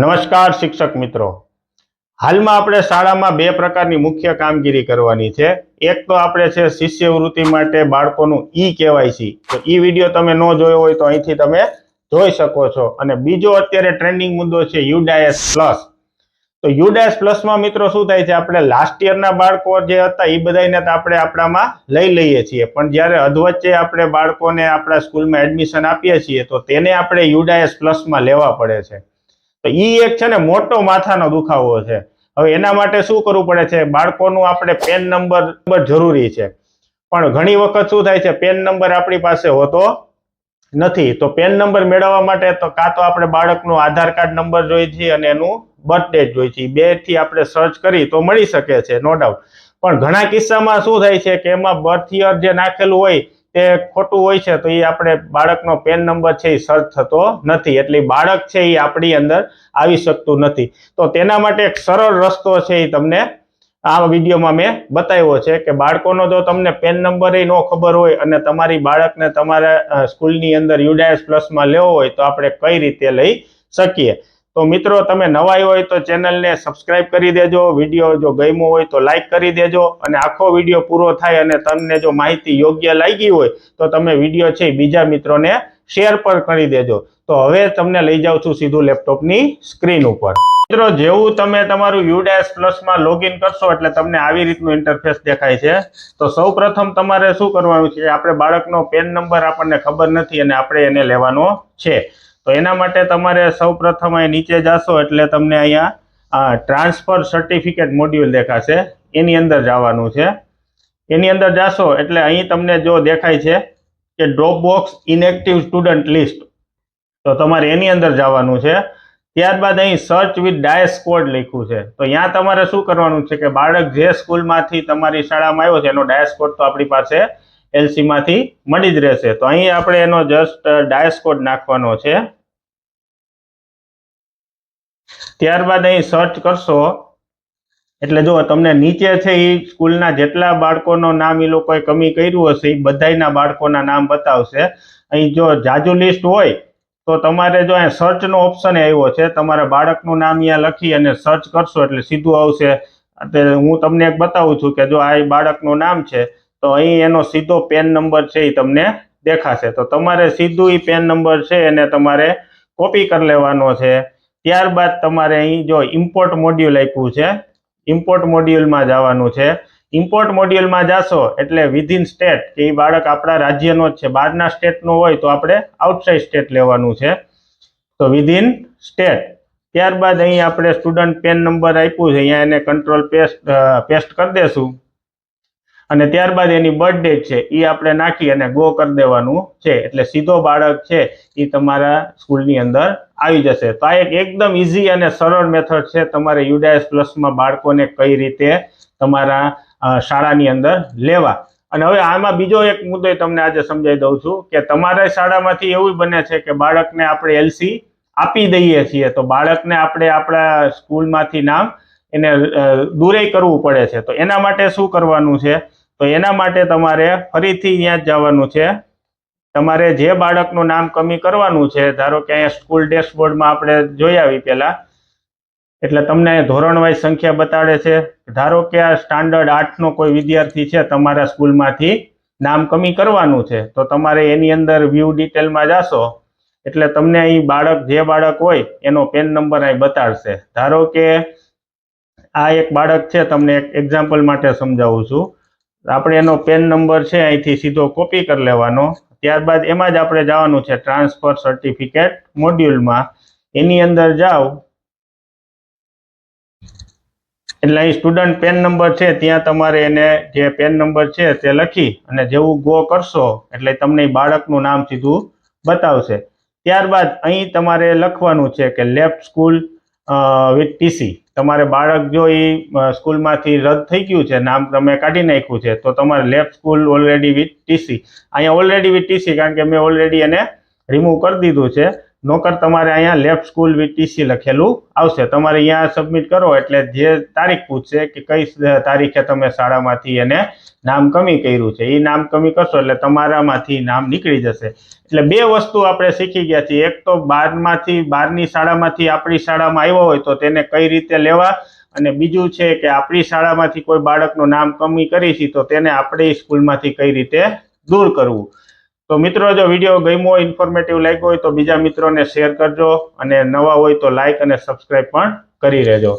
નમસ્કાર શિક્ષક મિત્રો. હાલમાં આપણે શાળામાં બે પ્રકારની મુખ્ય કામગીરી કરવાની છે. એક તો આપણે છે શિષ્યવૃત્તિ માટે બાળકોનું ઈ કેવાયસી. તો ઈ વીડિયો તમે ન જોયો હોય તો અહીંથી તમે જોઈ શકો છો. અને બીજો અત્યારે ટ્રેન્ડિંગ મુદ્દો છે યુડાયસ પ્લસ. તો યુડાયસ પ્લસમાં મિત્રો શું થાય છે? આપણે લાસ્ટ યરના બાળકો જે હતા એ બધાને તો આપણે આપણામાં લઈ લઈએ છીએ. પણ જ્યારે અધવચ્ચે આપણે બાળકોને આપણા સ્કૂલમાં એડમિશન આપીએ છીએ, તો તેને આપણે યુડાયસ પ્લસમાં લેવા પડે છે. તો એ એક છે ને મોટો માથાનો દુખાવો છે. હવે એના માટે શું કરવું પડે છે? બાળકોનું આપણે પેન નંબર જરૂરી છે. પણ ઘણી વખત શું થાય છે? પેન નંબર આપણી પાસે હોતો નથી. તો પેન નંબર મેળવવા માટે તો કાં તો આપણે બાળકનો આધાર કાર્ડ નંબર જોઈએ છે અને એનું બર્થ ડેટ જોઈએ છે બેથી આપણે સર્ચ કરી તો મળી શકે છે નો ડાઉટ પણ ઘણા કિસ્સામાં શું થાય છે કે એમાં બર્થ યર જે નાખેલું હોય તે ખોટું હોય છે તો એ આપણે બાળકનો પેન નંબર છે એ સર્ચ થતો નથી. એટલે બાળક છે એ આપણી અંદર આવી શકતું નથી. તો તેના માટે એક સરળ રસ્તો છે એ તમને આ વિડીયોમાં મેં બતાવ્યો છે કે બાળકોનો જો તમને પેન નંબર એ ન ખબર હોય અને તમારી બાળકને તમારા સ્કૂલની અંદર યુડાયસ પ્લસમાં લેવો હોય તો આપણે કઈ રીતે લઈ શકીએ? તો મિત્રો, તમે નવા હોય તો ચેનલને સબસ્ક્રાઇબ કરી દેજો. વીડિયો જો ગમ્યો હોય તો લાઈક કરી દેજો અને આખો વીડિયો પૂરો થાય અને તમને જો માહિતી યોગ્ય લાગી હોય તો તમે વીડિયો છે બીજા મિત્રોને શેર પણ કરી દેજો. તો હવે તમને લઈ જાઉં છું સીધું લેપટોપની સ્ક્રીન ઉપર. મિત્રો, જેવું તમે તમારું યુડેસ પ્લસમાં લોગિન કરશો એટલે તમને આવી રીતનું ઇન્ટરફેસ દેખાય છે. તો સૌ તમારે શું કરવાનું છે? આપણે બાળકનો પેન નંબર આપણને ખબર નથી અને આપણે એને લેવાનો છે. તો એના માટે તમારે સૌ પ્રથમ અહીં નીચે જશો એટલે તમને અહીંયા ટ્રાન્સફર સર્ટિફિકેટ મોડ્યુલ દેખાશે. એની અંદર જવાનું છે. એની અંદર જાશો એટલે અહીં તમને જો દેખાય છે કે drop box inactive student list તો તમારે એની અંદર જવાનું છે. ત્યારબાદ અહીં સર્ચ વિથ ડાયસ કોડ લખ્યું છે. તો અહીંયા તમારે શું કરવાનું છે કે બાળક જે સ્કૂલમાંથી તમારી શાળામાં આવ્યો છે, એનો ડાયસ કોડ તો આપણી પાસે એલસીમાંથી મળી જ રહેશે. તો અહીં આપણે એનો જસ્ટ ડાયસ કોડ નાખવાનો છે. ત્યારબાદ અહીં સર્ચ કરશો. એટલે જો તમને નીચે છે એ સ્કૂલના જેટલા બાળકોનો નામ એ લોકોએ કમી કર્યું હશે એ બધાયના બાળકોના નામ બતાવશે. અહીં જો જાજુ લિસ્ટ હોય, તો તમારે જો અહીં સર્ચનો ઓપ્શન આવ્યો છે, તમારા બાળકનું નામ અહીંયા લખી અને સર્ચ કરશો એટલે સીધું આવશે. એટલે હું તમને એક બતાવું છું કે જો આ બાળકનું નામ છે, તો અહીં એનો સીધો પેન નંબર છે એ તમને દેખાશે. તો તમારે સીધું એ પેન નંબર છે એને તમારે કોપી કરી લેવાનો છે. ત્યારબાદ તમારે અહીં જો ઇમ્પોર્ટ મોડ્યુલ આપ્યું છે ઇમ્પોર્ટ મોડ્યુલમાં જવાનું છે. ઇમ્પોર્ટ મોડ્યુલમાં જાશો એટલે વિધિન સ્ટેટ કે એ બાળક આપણા રાજ્યનો જ છે. બહારના સ્ટેટનો હોય તો આપણે આઉટસાઇડ સ્ટેટ લેવાનું છે. તો વિધિન સ્ટેટ ત્યારબાદ અહીં આપણે સ્ટુડન્ટ પેન નંબર આપ્યું છે. અહીંયા એને કંટ્રોલ પેસ્ટ પેસ્ટ કરી દેશું. અને ત્યારબાદ એની બર્થ ડેટ છે. એ આપણે નાખી અને ગો કરી દેવાનું છે. એટલે સીધો બાળક છે એ તમારા સ્કૂલની અંદર આવી જશે. તો આ એક એકદમ ઇઝી અને સરળ મેથડ છે તમારે યુડાએસ પ્લસમાં બાળકોને કઈ રીતે તમારા શાળાની અંદર લેવા. અને હવે આમાં બીજો એક મુદ્દો તમને આજે સમજાવી દઉં છું કે તમારા શાળામાંથી એવું બને છે કે બાળકને આપણે એલસી આપી દઈએ છીએ. તો બાળકને આપણે આપણા સ્કૂલમાંથી નામ એને દૂરેય દૂરે કરવું પડે છે. તો એના માટે શું કરવાનું છે? તો એના માટે તમારે ફરીથી ત્યાં જ જવાનું છે. તમારે જે બાળકનું નામ કમી કરવાનું છે, ધારો કે અહીંયા સ્કૂલ ડેશબોર્ડમાં આપણે જોઈ આવી પહેલાં, એટલે તમને ધોરણ વાઇઝ સંખ્યા બતાડે છે. ધારો કે આ સ્ટાન્ડર્ડ આઠનો કોઈ વિદ્યાર્થી છે, તમારા સ્કૂલમાંથી નામ કમી કરવાનું છે, તો તમારે એની અંદર વ્યૂ ડિટેલમાં જાશો. એટલે તમને અહીં બાળક જે બાળક હોય, એનો પેન નંબર અહીં બતાડશે. ધારો કે આ એક બાળક છે, તમને એક એક્ઝામ્પલ માટે સમજાવું છું. આપણે એનો પેન નંબર છે, અહીંથી સીધો કોપી કરી લેવાનો. ત્યારબાદ એમાં જ આપણે જવાનું છે ટ્રાન્સફર સર્ટિફિકેટ મોડ્યુલમાં. એની અંદર જાઓ. એટલે અહીં સ્ટુડન્ટ પેન નંબર છે, ત્યાં તમારે એને જે પેન નંબર છે તે લખી અને જેવું ગો કરશો એટલે તમને બાળકનું નામ સીધું બતાવશે. ત્યારબાદ અહીં તમારે લખવાનું છે કે લેફ્ટ સ્કૂલ વિથ ટીસી તમારે બાળક જો એ સ્કૂલમાંથી રદ થઈ ગયું છે, નામ તમે કાઢી નાખ્યું છે, તો તમારે left school already with TC અહીંયા ઓલરેડી વિથ ટીસી કારણ કે મેં ઓલરેડી એને રિમૂવ કરી દીધું છે. નોકર તમારે અહીંયા લેફ્ટ સ્કૂલ વિથ ટીસી લખેલું આવશે. તમારે અહીંયા સબમિટ કરો એટલે જે તારીખ પૂછશે કે કઈ તારીખે તમે શાળામાંથી એને નામ કમી કર્યું છે. એ નામ કમી કરશો એટલે તમારામાંથી નામ નીકળી જશે. એટલે બે વસ્તુ આપણે શીખી ગયા છીએ. એક તો બારમાંથી, બારની શાળામાંથી આપણી શાળામાં આવ્યો હોય તો તેને કઈ રીતે લેવા? અને બીજું છે કે આપણી શાળામાંથી કોઈ બાળકનું નામ કમી કરી છે તો તેને આપણી સ્કૂલમાંથી કઈ રીતે દૂર કરવું? તો મિત્રો, જો વીડિયો ગમ્યો હોય ઇન્ફોર્મેટિવ લાગ્યો હોય, તો બીજા મિત્રોને શેર કરજો અને નવા હોય તો લાઇક અને સબસ્ક્રાઈબ પણ કરી લેજો